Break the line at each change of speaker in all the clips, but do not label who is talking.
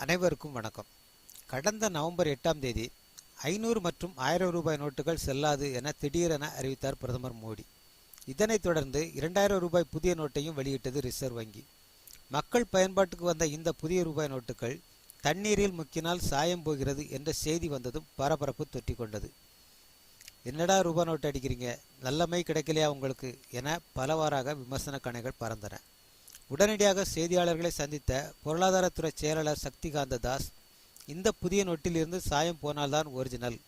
அனைவருக்கும் வணக்கம். கடந்த நவம்பர் எட்டாம் தேதி ஐநூறு மற்றும் ஆயிரம் ரூபாய் நோட்டுகள் செல்லாது என திடீரென அறிவித்தார் பிரதமர் மோடி. இதனைத் தொடர்ந்து இரண்டாயிரம் ரூபாய் புதிய நோட்டையும் வெளியிட்டது ரிசர்வ் வங்கி. மக்கள் பயன்பாட்டுக்கு வந்த இந்த புதிய ரூபாய் நோட்டுகள் தண்ணீரில் முக்கினால் சாயம் போகிறது என்ற செய்தி வந்ததும் பரபரப்பு தொற்றி கொண்டது. என்னடா ரூபாய் நோட்டு அடிக்கிறீங்க? நல்லமை கிடைக்கலையா உங்களுக்கு? என பலவாறாக விமர்சன கணைகள் பறந்தன. உடனடியாக செய்தியாளர்களை சந்தித்த பொருளாதாரத்துறை செயலாளர் சக்திகாந்த தாஸ் இந்த புதிய நொட்டிலிருந்து சாயம் போனால்தான் ஒரிஜினல்.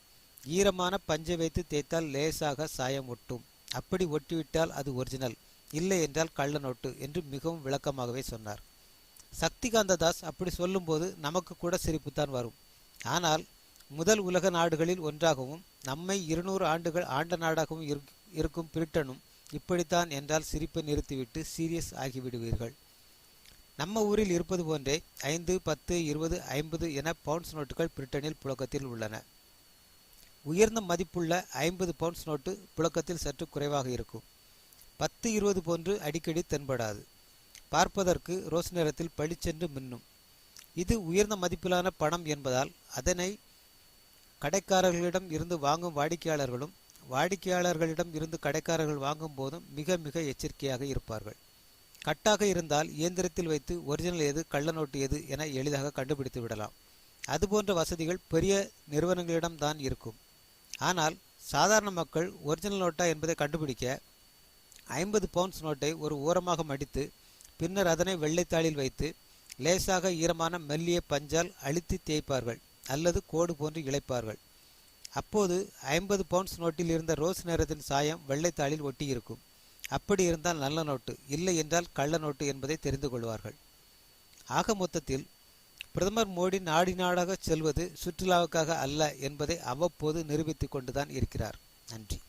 ஈரமான பஞ்சை வைத்து தேய்த்தால் லேசாக சாயம் ஒட்டும். அப்படி ஒட்டிவிட்டால் அது ஒரிஜினல். இல்லை என்றால் கள்ள நோட்டு என்று மிகவும் விளக்கமாகவே சொன்னார். சக்திகாந்த தாஸ் அப்படி சொல்லும்போது நமக்கு கூட சிரிப்புத்தான் வரும். ஆனால் முதல் உலக நாடுகளில் ஒன்றாகவும் நம்மை இருநூறு ஆண்டுகள் ஆண்ட நாடாகவும் இருக்கும் பிரிட்டனும் இப்படித்தான் என்றால் சிரிப்பை நிறுத்திவிட்டு சீரியஸ் ஆகிவிடுவீர்கள். நம்ம ஊரில் இருப்பது போன்றே ஐந்து பத்து இருபது ஐம்பது என பவுண்ட்ஸ் நோட்டுகள் பிரிட்டனில் புழக்கத்தில் உள்ளன. உயர்ந்த மதிப்புள்ள ஐம்பது பவுண்ட்ஸ் நோட்டு புழக்கத்தில் சற்று குறைவாக இருக்கும். பத்து இருபது போன்று அடிக்கடி தென்படாது. பார்ப்பதற்கு ரோஸ் நிறத்தில் பளிச்சென்று மின்னும். இது உயர்ந்த மதிப்பிலான பணம் என்பதால் அதனை கடைக்காரர்களிடம் இருந்து வாங்கும் வாடிக்கையாளர்களும் வாடிக்கையாளர்களிடம் இருந்து கடைக்காரர்கள் வாங்கும் போதும் மிக மிக எச்சரிக்கையாக இருப்பார்கள். கட்டாக இருந்தால் இயந்திரத்தில் வைத்து ஒரிஜினல் எது கள்ள நோட்டு எது என எளிதாக கண்டுபிடித்து விடலாம். அதுபோன்ற வசதிகள் பெரிய நிறுவனங்களிடம் தான் இருக்கும். ஆனால் சாதாரண மக்கள் ஒரிஜினல் நோட்டா என்பதை கண்டுபிடிக்க ஐம்பது பவுண்ட்ஸ் நோட்டை ஒரு ஓரமாக மடித்து பின்னர் அதனை வெள்ளைத்தாளில் வைத்து லேசாக ஈரமான மெல்லிய பஞ்சால் அழுத்தி தேய்ப்பார்கள் அல்லது கோடு போன்று இழைப்பார்கள். அப்போது ஐம்பது பவுண்ட்ஸ் நோட்டில் இருந்த ரோஸ் நேரத்தின் சாயம் வெள்ளைத்தாளில் ஒட்டியிருக்கும். அப்படி இருந்தால் நல்ல நோட்டு இல்லை என்றால் கள்ள நோட்டு என்பதை தெரிந்து கொள்வார்கள். ஆக மொத்தத்தில் பிரதமர் மோடி நாடி நாடாக செல்வது சுற்றுலாவுக்காக அல்ல என்பதை அவ்வப்போது நிரூபித்துக் கொண்டுதான் இருக்கிறார். நன்றி.